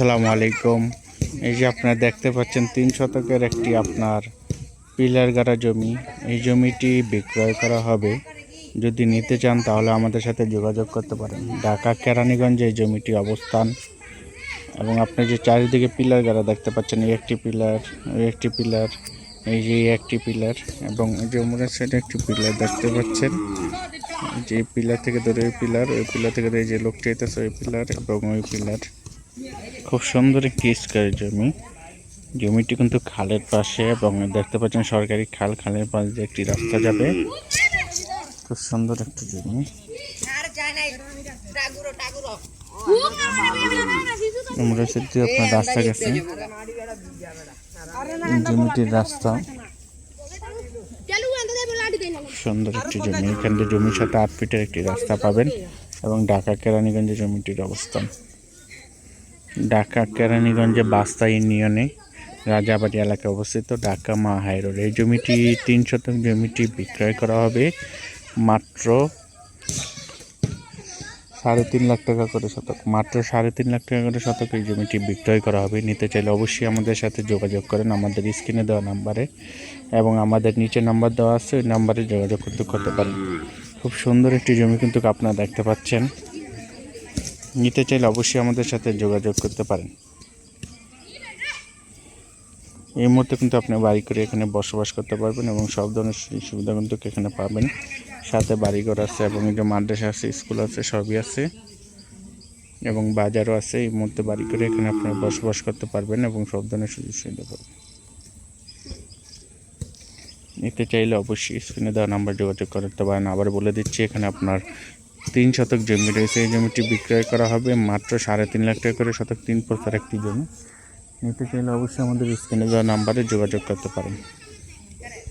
আসসালামু আলাইকুম। এই যে আপনারা দেখতে পাচ্ছেন, তিন শতকের একটি আপনার পিলার গাড়া জমি। এই জমিটি বিক্রয় করা হবে। যদি নিতে চান, তাহলে আমাদের সাথে যোগাযোগ করতে পারেন। ঢাকা কেরানীগঞ্জে এই জমিটি অবস্থান। এবং আপনি যে চারিদিকে পিলার গাড়া দেখতে পাচ্ছেন, এই একটি পিলার ওই একটি পিলার, এই যে একটি পিলার, এবং এই যে উমরের সাইডে একটি পিলার দেখতে পাচ্ছেন। যে পিলার থেকে ধরে ওই পিলার ওই পিলার থেকে ধরে যে লোকটি আইতেছে ওই পিলার, এবং ওই পিলার। খুব সুন্দর একটি স্কোয়ার জমি। জমিটি কিন্তু খালের পাশে এবং দেখতে পাচ্ছেন সরকারি খাল, খালের পাশ দিয়ে একটি রাস্তা যাবে। খুব সুন্দর একটি জমি। আপনার রাস্তা গেছে। জমিটির রাস্তা। সুন্দর একটি জমি। এখান থেকে জমির সাথে আট ফিটের একটি রাস্তা পাবেন এবং ঢাকা কেরানীগঞ্জে জমিটির অবস্থান। ঢাকা কেরানীগঞ্জে বাস্তা ইউনিয়নে রাজাবাড়ি এলাকায় অবস্থিত ঢাকা মা হাই রোড। এই জমিটি তিন শতক জমিটি বিক্রয় করা হবে মাত্র সাড়ে তিন লাখ টাকা করে শতক। মাত্র সাড়ে তিন লাখ টাকা করে শতক এই জমিটি বিক্রয় করা হবে। নিতে চাইলে অবশ্যই আমাদের সাথে যোগাযোগ করেন। আমাদের স্ক্রিনে দেওয়া নাম্বারে এবং আমাদের নিচে নাম্বার দেওয়া আছে। ওই নাম্বারে যোগাযোগ করতে করতে পারেন। খুব সুন্দর একটি জমি কিন্তু আপনারা দেখতে পাচ্ছেন। নিতে চাইলে অবশ্যই আমাদের সাথে যোগাযোগ করতে পারেন। এই মুহূর্তে কিন্তু আপনি বাড়ি করে এখানে বসবাস করতে পারবেন এবং সব ধরনের সুবিধা কিন্তু এখানে পাবেন। সাথে বাড়িঘর আছে এবং যে মাদ্রাসা আছে, স্কুল আছে, সবই আছে। এবং বাজারও আছে। এই মুহূর্তে বাড়ি করে এখানে আপনারা বসবাস করতে পারবেন এবং সব ধরনের সুযোগ সুবিধা পাবেন। নিতে চাইলে অবশ্যই স্ক্রিনে দেওয়া নাম্বার যোগাযোগ করতে পারেন। আবার বলে দিচ্ছি, এখানে আপনার তিন শতক জমি রয়েছে। এই জমিটি বিক্রয় করা হবে মাত্র সাড়ে তিন লাখ টাকা করে শতক তিন প্রস্তার একটি জমি। নিতে চাইলে অবশ্যই আমাদের স্ক্রিনে দেওয়া নাম্বারে যোগাযোগ করতে পারেন।